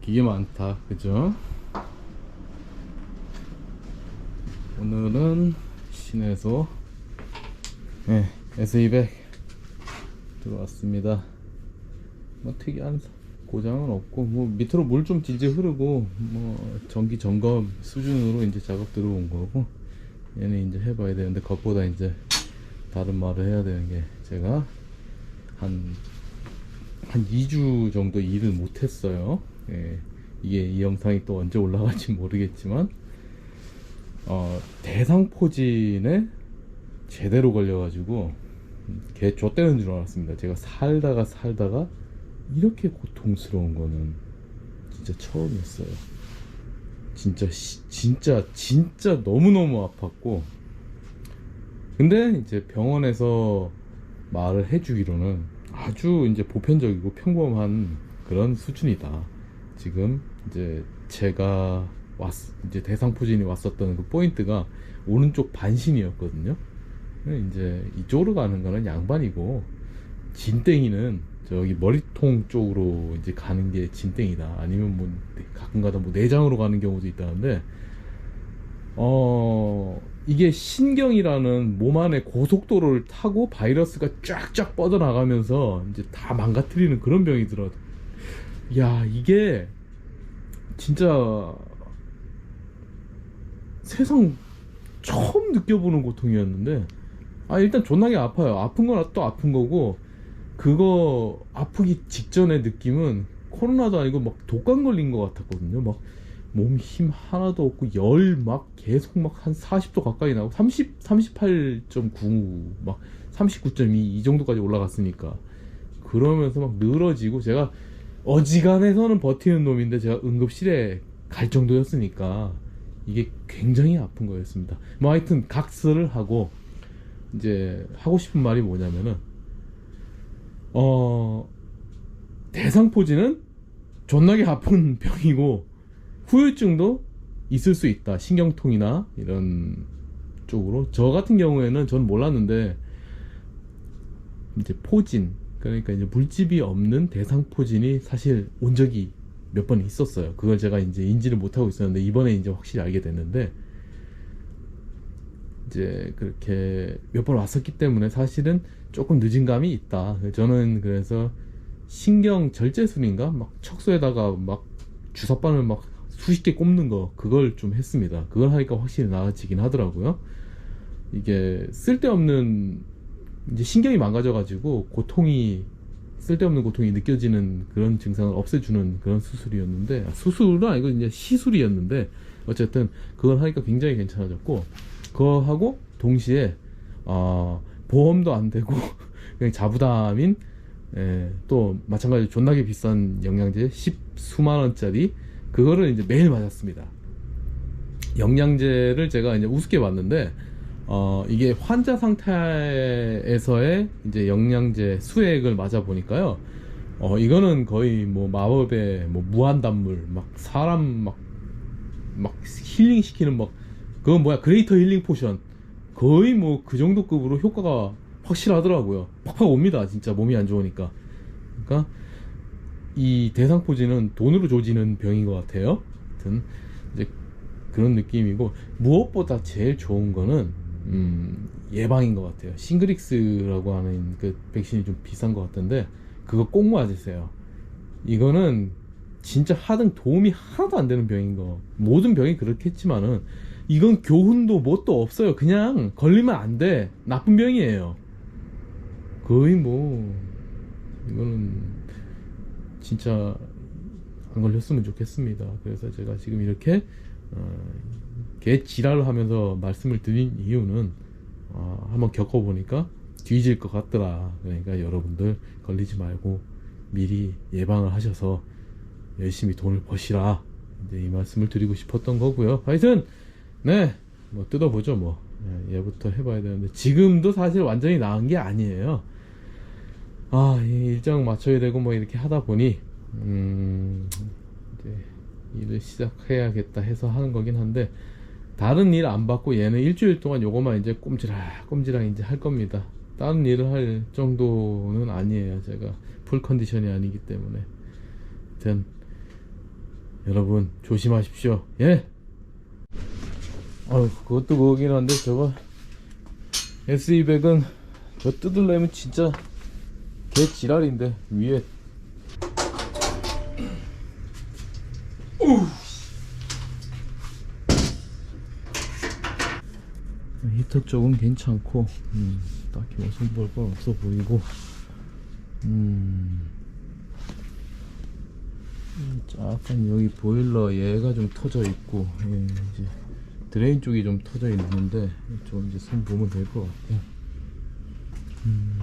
기계 많다. 그죠? 오늘은 시내에서 네, S200 들어왔습니다. 뭐 특이한 고장은 없고 뭐 밑으로 물 좀 질질 흐르고 뭐 전기 점검 수준으로 이제 작업 들어온 거고 얘는 이제 해봐야 되는데 그것보다 이제 다른 말을 해야 되는 게 제가 한 한 2주 정도 일을 못했어요. 예, 이게 이 영상이 또 언제 올라갈지 모르겠지만 어, 대상포진에 제대로 걸려가지고 개 좆되는 줄 알았습니다. 제가 살다가 살다가 이렇게 고통스러운 거는 진짜 처음이었어요. 진짜 시- 진짜 진짜 너무너무 아팠고 근데 이제 병원에서 말을 해주기로는 아주 이제 보편적이고 평범한 그런 수준이다. 지금 이제 제가 왔 이제 대상포진이 왔었던 그 포인트가 오른쪽 반신이었거든요. 근데 이제 이쪽으로 가는 거는 양반이고 진땡이는 저기 머리통 쪽으로 이제 가는 게 진땡이다. 아니면 뭐 가끔가다 뭐 내장으로 가는 경우도 있다는데 어 이게 신경이라는 몸 안에 고속도로를 타고 바이러스가 쫙쫙 뻗어나가면서 이제 다 망가뜨리는 그런 병이더라도 야 이게 진짜 세상 처음 느껴보는 고통이었는데 아 일단 존나게 아파요. 아픈 건 또 아픈 거고 그거 아프기 직전의 느낌은 코로나도 아니고 막 독감 걸린 것 같았거든요. 막 몸 힘 하나도 없고 열 막 계속 막 한 40도 가까이 나고 30 38.9 막 39.2 이 정도까지 올라갔으니까 그러면서 막 늘어지고 제가 어지간해서는 버티는 놈인데 제가 응급실에 갈 정도였으니까 이게 굉장히 아픈 거였습니다. 뭐 하여튼 각서를 하고 이제 하고 싶은 말이 뭐냐면은 어 대상포진은 존나게 아픈 병이고 후유증도 있을 수 있다. 신경통이나 이런 쪽으로. 저 같은 경우에는 전 몰랐는데 이제 포진 그러니까 이제 물집이 없는 대상포진이 사실 온 적이 몇 번 있었어요. 그걸 제가 이제 인지를 못하고 있었는데 이번에 이제 확실히 알게 됐는데 이제 그렇게 몇 번 왔었기 때문에 사실은 조금 늦은 감이 있다. 저는 그래서 신경 절제술인가 막 척수에다가 막 주사바늘 막 수십 개 꼽는 거 그걸 좀 했습니다. 그걸 하니까 확실히 나아지긴 하더라고요. 이게 쓸데없는 이제 신경이 망가져가지고 고통이 쓸데없는 고통이 느껴지는 그런 증상을 없애주는 그런 수술이었는데 아, 수술은 아니고 이제 시술이었는데 어쨌든 그걸 하니까 굉장히 괜찮아졌고 그거 하고 동시에 어, 보험도 안 되고 그냥 자부담인 예, 또 마찬가지로 존나게 비싼 영양제 10 수만 원짜리 그거를 이제 매일 맞았습니다. 영양제를 제가 이제 우습게 봤는데 어 이게 환자 상태에서의 이제 영양제 수액을 맞아 보니까요. 어 이거는 거의 뭐 마법의 뭐 무한 단물 막 사람 막 막 힐링 시키는 막 그건 뭐야 그레이터 힐링 포션 거의 뭐 그 정도 급으로 효과가 확실하더라고요. 팍팍 옵니다 진짜 몸이 안 좋으니까. 그러니까 이 대상포진은 돈으로 조지는 병인 것 같아요. 하여튼 이제 그런 느낌이고 무엇보다 제일 좋은 거는 음, 예방인 것 같아요. 싱그릭스라고 하는 그 백신이 좀 비싼 것 같던데 그거 꼭 맞으세요. 이거는 진짜 하등 도움이 하나도 안 되는 병인 거. 모든 병이 그렇겠지만은 이건 교훈도 뭣도 없어요. 그냥 걸리면 안 돼. 나쁜 병이에요. 거의 뭐 이거는 진짜 안 걸렸으면 좋겠습니다. 그래서 제가 지금 이렇게 어, 개 지랄을 하면서 말씀을 드린 이유는 어, 한번 겪어보니까 뒤질 것 같더라. 그러니까 여러분들 걸리지 말고 미리 예방을 하셔서 열심히 돈을 버시라. 이제 이 말씀을 드리고 싶었던 거고요. 하여튼 네, 뭐 뜯어보죠 뭐. 예, 얘부터 해봐야 되는데 지금도 사실 완전히 나은 게 아니에요. 아, 이 일정 맞춰야 되고 뭐 이렇게 하다 보니 음, 이제 일을 시작해야겠다 해서 하는 거긴 한데 다른 일 안 받고 얘는 일주일 동안 요거만 이제 꼼지락 꼼지락 이제 할 겁니다. 다른 일을 할 정도는 아니에요. 제가 풀 컨디션이 아니기 때문에. 하여튼 여러분 조심하십시오. 예. 아유 그것도 그거긴 한데 저거 S200은 저 뜯으려면 진짜 개 지랄인데 위에 히터 쪽은 괜찮고 음, 딱히 뭐 손볼 건 없어 보이고 음, 음, 약간 여기 보일러 얘가 좀 터져 있고 예, 이제 드레인 쪽이 좀 터져 있는데 좀 이제 손 보면 될 것 같고 음,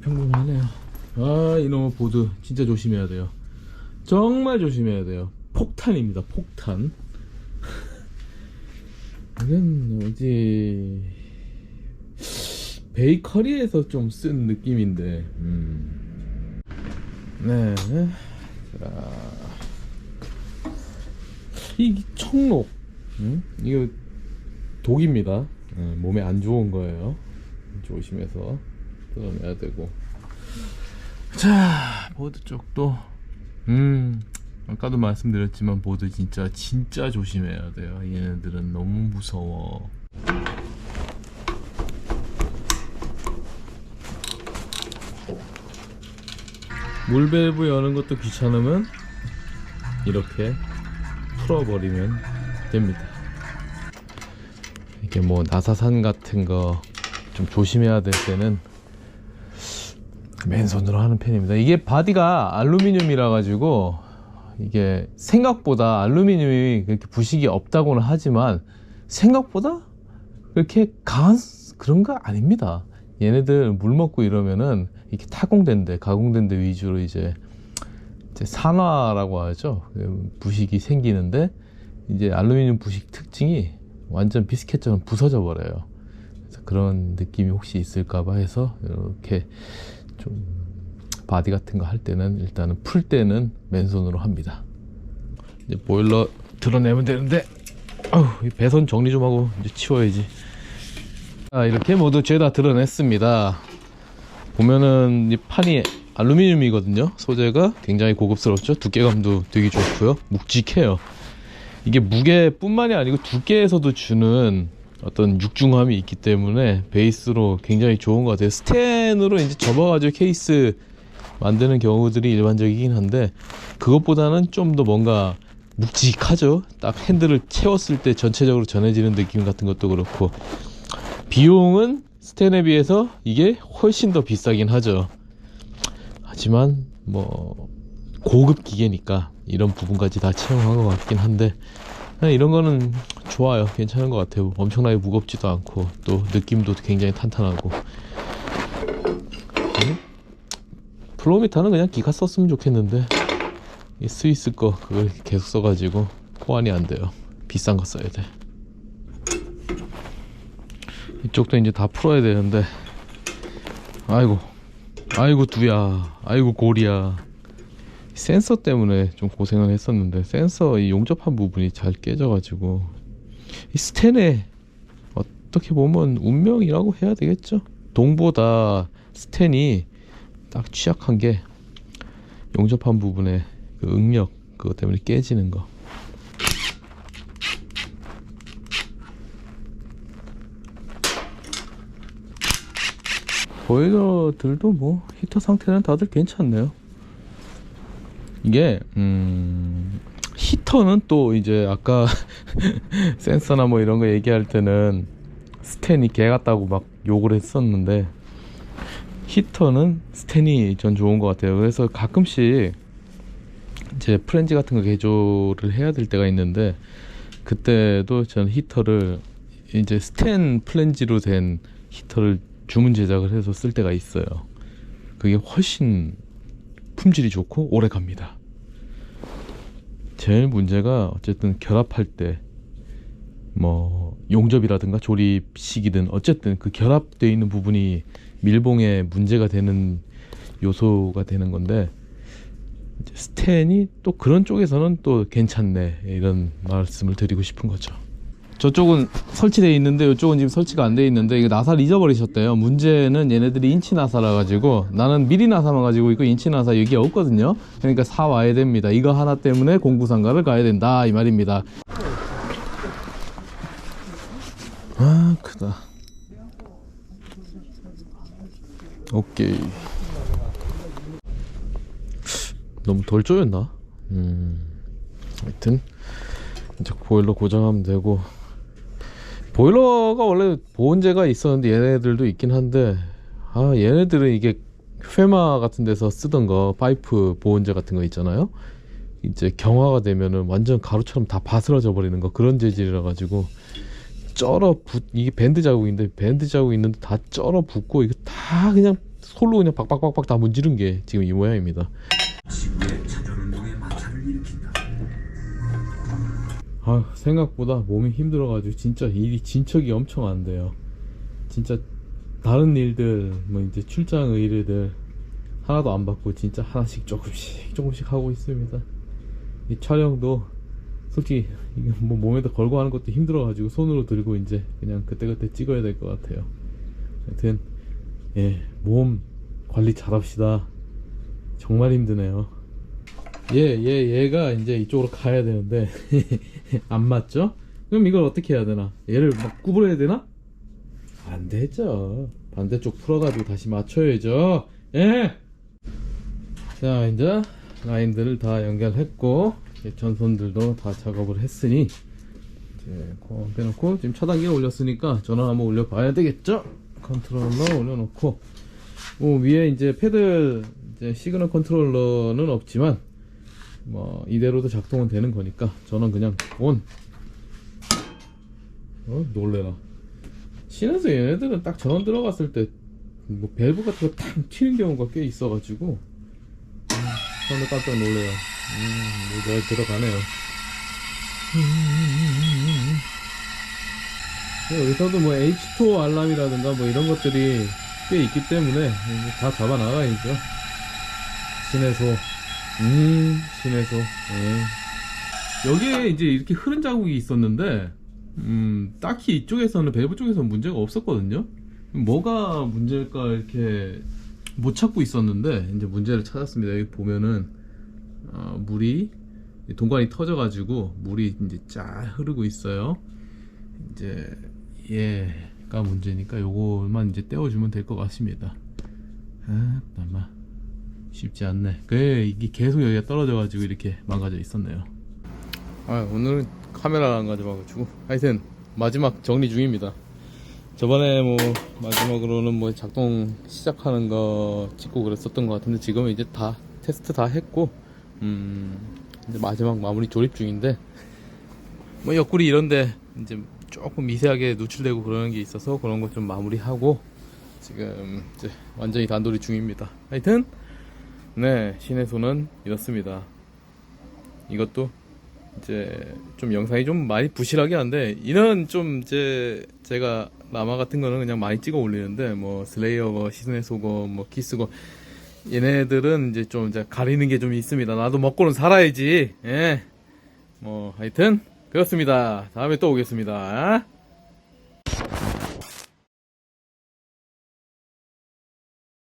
평범하네요. 아 이놈의 보드. 진짜 조심해야 돼요. 정말 조심해야 돼요. 폭탄입니다. 폭탄 이건 어디 베이커리에서 좀 쓴 느낌인데 음. 네 자. 이 청록 음? 이거 독입니다 네, 몸에 안 좋은 거예요 조심해서 뜯어내야 되고 자 보드 쪽도 음 아까도 말씀드렸지만 보드 진짜 진짜 조심해야 돼요. 얘네들은 너무 무서워. 물밸브 여는 것도 귀찮으면 이렇게 풀어버리면 됩니다. 이게 뭐 나사산 같은 거 좀 조심해야 될 때는 맨손으로 하는 편입니다. 이게 바디가 알루미늄이라 가지고 이게 생각보다 알루미늄이 그렇게 부식이 없다고는 하지만 생각보다 그렇게 강한 그런 거 아닙니다. 얘네들 물 먹고 이러면은 이렇게 타공된 데, 가공된 데 위주로 이제, 이제 산화라고 하죠. 그 부식이 생기는데 이제 알루미늄 부식 특징이 완전 비스켓처럼 부서져 버려요. 그래서 그런 느낌이 혹시 있을까봐 해서 이렇게 좀 바디 같은 거 할 때는 일단은 풀 때는 맨손으로 합니다. 이제 보일러 드러내면 되는데 이 배선 정리 좀 하고 이제 치워야지. 자 이렇게 모두 죄다 드러냈습니다. 보면은 이 판이 알루미늄이거든요. 소재가 굉장히 고급스럽죠. 두께감도 되게 좋고요. 묵직해요. 이게 무게뿐만이 아니고 두께에서도 주는 어떤 육중함이 있기 때문에 베이스로 굉장히 좋은 것 같아요. 스텐으로 이제 접어가지고 케이스 만드는 경우들이 일반적이긴 한데 그것보다는 좀 더 뭔가 묵직하죠. 딱 핸들을 채웠을 때 전체적으로 전해지는 느낌 같은 것도 그렇고 비용은 스텐에 비해서 이게 훨씬 더 비싸긴 하죠. 하지만 뭐 고급 기계니까 이런 부분까지 다 채용한 것 같긴 한데 그냥 이런 거는 좋아요. 괜찮은 것 같아요. 엄청나게 무겁지도 않고 또 느낌도 굉장히 탄탄하고. 음? 플로미터는 그냥 기가 썼으면 좋겠는데 이 스위스 거 그걸 계속 써가지고 호환이 안 돼요. 비싼 거 써야 돼. 이쪽도 이제 다 풀어야 되는데 아이고 아이고 두야 아이고 고리야 센서 때문에 좀 고생을 했었는데 센서 이 용접한 부분이 잘 깨져가지고 이 스텐에 어떻게 보면 운명이라고 해야 되겠죠 동보다 스텐이 딱 취약한 게 용접한 부분에 그 응력 그것 때문에 깨지는 거. 보일러들도 뭐 히터 상태는 다들 괜찮네요. 이게 음 히터는 또 이제 아까 센서나 뭐 이런 거 얘기할 때는 스텐이 개 같다고 막 욕을 했었는데 히터는 스텐이 전 좋은 것 같아요 그래서 가끔씩 이제 프렌즈 같은 거 개조를 해야 될 때가 있는데 그때도 전 히터를 이제 스텐 플랜지로 된 히터를 주문 제작을 해서 쓸 때가 있어요 그게 훨씬 품질이 좋고 오래 갑니다. 제일 문제가 어쨌든 결합할 때 뭐 용접이라든가 조립식이든 어쨌든 그 결합되어 있는 부분이 밀봉에 문제가 되는 요소가 되는 건데 스텐이 또 그런 쪽에서는 또 괜찮네 이런 말씀을 드리고 싶은 거죠. 저쪽은 설치되어 있는데 이쪽은 지금 설치가 안 돼 있는데 이거 나사를 잊어버리셨대요. 문제는 얘네들이 인치 나사라 가지고 나는 미리 나사만 가지고 있고 인치 나사 여기 없거든요. 그러니까 사 와야 됩니다. 이거 하나 때문에 공구상가를 가야 된다 이 말입니다. 아 크다. 오케이. 너무 덜 쪼였나? 음. 하여튼 이제 보일러 고정하면 되고 보일러가 원래 보온재가 있었는데 얘네들도 있긴 한데 아 얘네들은 이게 페마 같은 데서 쓰던 거 파이프 보온재 같은 거 있잖아요 이제 경화가 되면은 완전 가루처럼 다 바스러져 버리는 거 그런 재질이라 가지고 쩔어 붙 이게 밴드 자국인데 밴드 자국 있는데 다 쩔어 붙고 이거 다 그냥 솔로 그냥 박박박박 다 문지른 게 지금 이 모양입니다. 아 생각보다 몸이 힘들어가지고 진짜 일이 진척이 엄청 안 돼요. 진짜 다른 일들 뭐 이제 출장 의뢰들 하나도 안 받고 진짜 하나씩 조금씩 조금씩 하고 있습니다. 이 촬영도 솔직히 뭐 몸에다 걸고 하는 것도 힘들어 가지고 손으로 들고 이제 그냥 그때그때 찍어야 될 것 같아요. 하여튼 예 몸 관리 잘 합시다. 정말 힘드네요. 얘, 얘, 얘가 이제 이쪽으로 가야 되는데, 안 맞죠? 그럼 이걸 어떻게 해야 되나? 얘를 막 구부려야 되나? 안 되죠. 반대쪽 풀어가지고 다시 맞춰야죠. 예! 자, 이제 라인들을 다 연결했고, 전선들도 다 작업을 했으니, 이제 코 빼놓고, 지금 차단기를 올렸으니까 전원 한번 올려봐야 되겠죠? 컨트롤러 올려놓고, 뭐 위에 이제 패들, 이제 시그널 컨트롤러는 없지만, 뭐 이대로도 작동은 되는 거니까 저는 그냥 온. 어 놀래라. 신에서 얘네들은 딱 전원 들어갔을 때 뭐 밸브 같은 거 탁 튀는 경우가 꽤 있어가지고 음, 처음에 깜짝 놀래요. 음, 뭐 내가 들어가네요. 네, 여기서도 뭐 H2 알람이라든가 뭐 이런 것들이 꽤 있기 때문에 다 잡아 나가야죠. 신에서 음, 신에서. 예. 여기에 이제 이렇게 흐른 자국이 있었는데, 음, 딱히 이쪽에서는 밸브 쪽에서는 문제가 없었거든요. 뭐가 문제일까 이렇게 못 찾고 있었는데, 이제 문제를 찾았습니다. 여기 보면은, 어, 물이, 동관이 터져 가지고, 물이 이제 쫙 흐르고 있어요. 이제, 얘가 문제니까 요거만 이제 떼어주면 될 것 같습니다. 아. 쉽지 않네. 그래 이게 계속 여기가 떨어져 가지고 이렇게 망가져 있었네요. 아 오늘은 카메라 안 가져와가지고 하여튼 마지막 정리 중입니다. 저번에 뭐 마지막으로는 뭐 작동 시작하는 거 찍고 그랬었던 것 같은데 지금은 이제 다 테스트 다 했고 음 이제 마지막 마무리 조립 중인데 뭐 옆구리 이런데 이제 조금 미세하게 노출되고 그러는 게 있어서 그런 거좀 마무리하고 지금 이제 완전히 단돌이 중입니다. 하여튼 네, 손은 이렇습니다. 이것도 이제 좀 영상이 좀 많이 부실하게 한데 이런 좀 이제 제가 라마 같은 거는 그냥 많이 찍어 올리는데 뭐 슬레이어, 뭐 시즌의 소거, 뭐 키스고 얘네들은 이제 좀 이제 가리는 게 좀 있습니다. 나도 먹고는 살아야지. 예. 뭐 하여튼 그렇습니다. 다음에 또 오겠습니다.